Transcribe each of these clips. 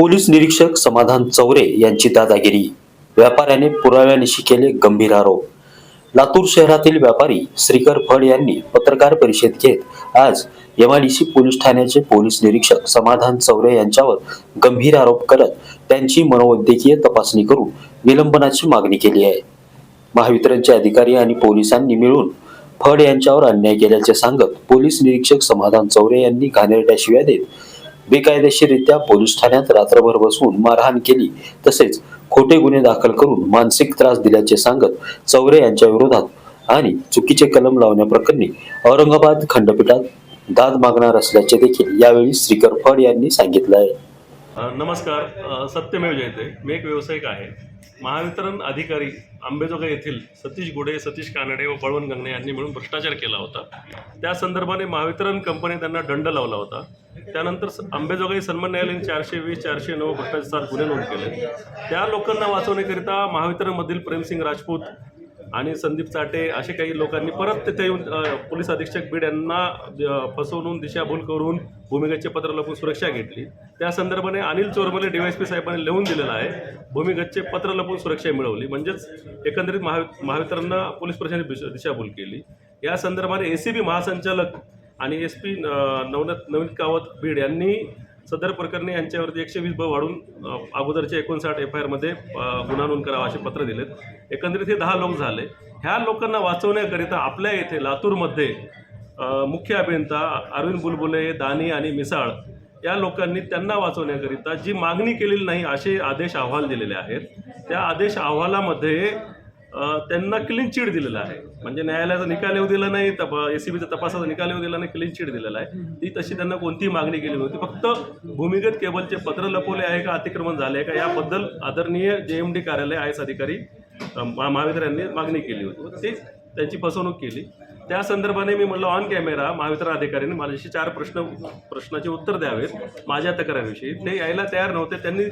Police निरीक्षक समाधान चौरे यांची दादागिरी. व्यापाऱ्याने पुराव्यानिशी केले गंभीर आरोप. लातूर शहरातील व्यापारी श्रीकर फड यांनी पत्रकार परिषद घेत आज एमआयडीसी पोलीस ठाण्याचे पोलीस निरीक्षक समाधान चौरे यांच्यावर गंभीर आरोप करत त्यांची मनोवैद्यकीय तपासणी करून निलंबनाची मागणी केली आहे. महावितरणचे अधिकारी आणि पोलिसांनी मिळून फड यांच्यावर अन्याय केल्याचे सांगत पोलीस निरीक्षक समाधान चौरे यांनी घाणेरड्या शिव्या देत बेकायदेशीरित्या पोलीस ठाण्यात रात्रभर बसवून मारहाण केली. तसेच खोटे गुन्हे दाखल करून मानसिक त्रास दिल्याचे सांगत चौरे यांच्या विरोधात आणि चुकीचे कलम लावण्याप्रकरणी औरंगाबाद खंडपीठात दाद मागणार असल्याचे देखील यावेळी श्रीकर फड यांनी सांगितलं आहे. नमस्कार. सत्यमेव जयते. मी एक व्यावसायिक आहे. महावितरण अधिकारी आंबेजोगाई येथील सतीश गुडे सतीश कानडे व बळवंत गंगणे यांनी मिळून भ्रष्टाचार केला होता. त्या संदर्भाने महावितरण कंपनी त्यांना दंड लावला होता. त्यानंतर आंबेजोगाई सन्मान न्यायालयाने चारशे वीस चारशे नऊ भ्रष्टाचार गुन्हे नोंद केले. त्या लोकांना वाचवण्याकरिता महावितरणमधील प्रेमसिंग राजपूत आणि संदीप चाटे असे काही लोकांनी परत तिथे येऊन पोलीस अधीक्षक बीड यांना फसवून दिशाभूल करून भूमिगतचे पत्र लपून सुरक्षा घेतली. त्या संदर्भाने अनिल चोरमले डीवायसपी साहेबांनी लिहून दिलेलं आहे भूमिगतचे पत्र लपून सुरक्षा मिळवली. म्हणजेच एकंदरीत महावि महावितरणनं पोलीस प्रशासनाने दिशाभूल केली. या संदर्भाने ए सी बी महासंचालक आणि एस पी नवनाथ नवीन कावत बीड यांनी सदर प्रकरणी यांच्यावरती एकशे वीस ब वाढून अगोदरच्या एकोणसाठ एफ आय आरमध्ये गुन्हा नोंद करावा असे पत्र दिलेत. एकंदरीत हे दहा लोक झाले. ह्या लोकांना वाचवण्याकरिता आपल्या येथे लातूरमध्ये मुख्य अभियंता अरविंद बुलबुले दानी आणि मिसाळ या लोकांनी त्यांना वाचवण्याकरिता जी मागणी केलेली नाही असे आदेश अहवाल दिलेले आहेत. त्या आदेश अहवालामध्ये त्यांना क्लीन चिट दिलेला आहे. म्हणजे न्यायालयाचा निकाल येऊ दिला नाही तप तपासाचा निकाल येऊ दिला नाही क्लीन चिट दिलेला आहे. ती तशी त्यांना कोणतीही मागणी केली नव्हती. फक्त भूमिगत केबलचे पत्र लपवले आहे का अतिक्रमण झाले आहे का याबद्दल आदरणीय जे एम डी कार्यालय आय एस अधिकारी महाविद्यालयांनी मागणी केली होती. व ते त्यांची फसवणूक केली. त्या संदर्भाने मी म्हटलं ऑन कॅमेरा महावितरण अधिकाऱ्यांनी माझ्याशी चार प्रश्न प्रश्नाचे उत्तर द्यावेत माझ्या तक्रारीविषयी. ते यायला तयार नव्हते. त्यांनी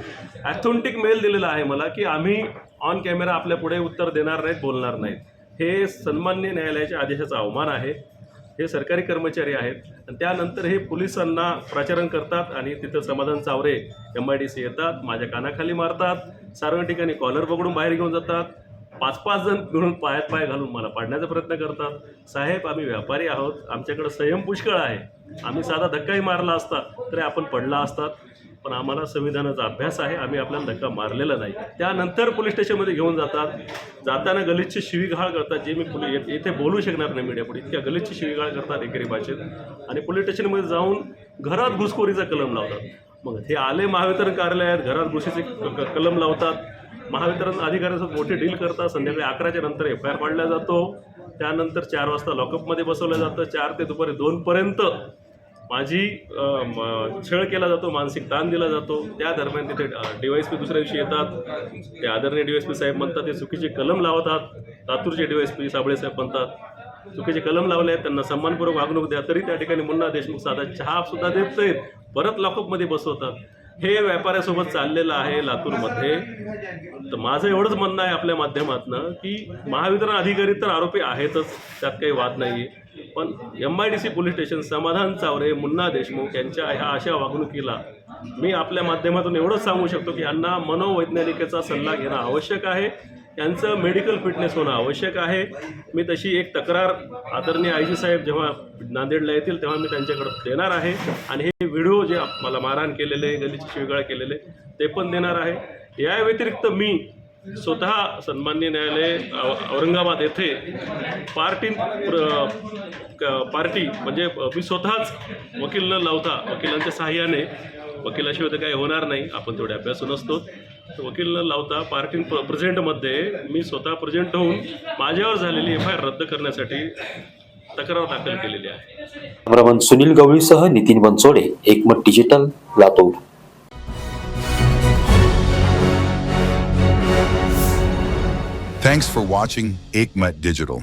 ॲथोंटिक मेल दिलेला आहे मला की आम्ही ऑन कॅमेरा आपल्या पुढे उत्तर देणार नाहीत बोलणार नाहीत. हे सन्मान्य न्यायालयाच्या आदेशाचा अवमान आहे. हे सरकारी कर्मचारी आहेत. आणि त्यानंतर हे पोलिसांना प्रचारण करतात आणि तिथं Samadhan Chaware M I D C येतात माझ्या कानाखाली मारतात. सर्व ठिकाणी कॉलर पकडून बाहेर घेऊन जातात. पाच पाच जण मिळून पायात पाय घालून मला पाडण्याचा प्रयत्न करतात. साहेब आम्ही व्यापारी आहोत. आमच्याकडं संयम पुष्कळ आहे. आम्ही साधा धक्काही मारला असता तरी आपण पडला असतात पण आम्हाला संविधानाचा अभ्यास आहे. आम्ही आपल्याला धक्का मारलेला नाही. त्यानंतर पोलीस स्टेशनमध्ये घेऊन जातात. जाताना गलिच्छ शिवीघाळ करतात. जे मी पोलीस येथे बोलू शकणार नाही मीडियापुढे. इतक्या गलिच्छ शिवीघाळ करतात एकेरी भाषेत. आणि पोलीस स्टेशनमध्ये जाऊन घरात घुसखोरीचा कलम लावतात. मग हे आले महावितरण कार्यालयात. घरात घुशीचे क- कलम लावतात. महावितरण अधिकाऱ्यांसोबत मोठी डील करतात. संध्याकाळी अकराच्या नंतर एफ आय आर पाडला जातो. त्यानंतर चार वाजता लॉकअपमध्ये बसवलं जातं. चार ते दुपारी दोनपर्यंत माझी छळ केला जातो मानसिक ताण दिला जातो. त्या दरम्यान तिथे डी पी दुसऱ्या दिवशी येतात. ते आदरणीय डी पी साहेब म्हणतात ते चुकीचे कलम लावतात. लातूरचे D Y S P Sable साहेब म्हणतात चुकीचे कलम लावले आहेत. त्यांना सन्मानपूर्वक वागणूक द्या. तरी त्या ठिकाणी मुन्ना देशमुख साधा चहा सुद्धा देत नाहीत. परत लॉकअपमध्ये बसवतात. हे व्यापाऱ्यासोबत चाललेलं आहे लातूरमध्ये. तर माझं एवढंच म्हणणं आहे आपल्या माध्यमातनं की महावितरण अधिकारी तर आरोपी आहेतच त्यात काही वाद नाही पण M I D C police station Samadhan Chavare Munna Deshmukh यांच्या ह्या अशा वागणुकीला मी आपल्या माध्यमातून एवढंच सांगू शकतो की यांना मनोवैज्ञानिकेचा सल्ला घेणं आवश्यक आहे. त्यांचं मेडिकल फिटनेस होणं आवश्यक आहे. मी तशी एक तक्रार आदरणीय आय जी साहेब जेव्हा नांदेडला येतील तेव्हा मी त्यांच्याकडे देणार आहे. आणि हे व्हिडिओ जे मला मारहाण केलेले गलीचे शिवगाळ केलेले ते पण देणार आहे. या व्यतिरिक्त मी स्वतः सन्मान्य न्यायालय औरंगाबाद येथे पार्टी पार्टी म्हणजे मी स्वतःच वकील न लावता वकिलांच्या सहाय्याने वकिलाशिवाय तर काही होणार नाही. आपण तेवढे अभ्यासून नसतो. वकील न लावता पार्टी प्र प्रेझेंटमध्ये मी स्वतः प्रेझेंट होऊन माझ्यावर झालेली एफ आय आर रद्द करण्यासाठी तक्रार दाखल केलेली आहे cameraman Sunil गवळीसह Nitin Bansode Ekmat digital Latur Thanks for watching Aikmat Digital.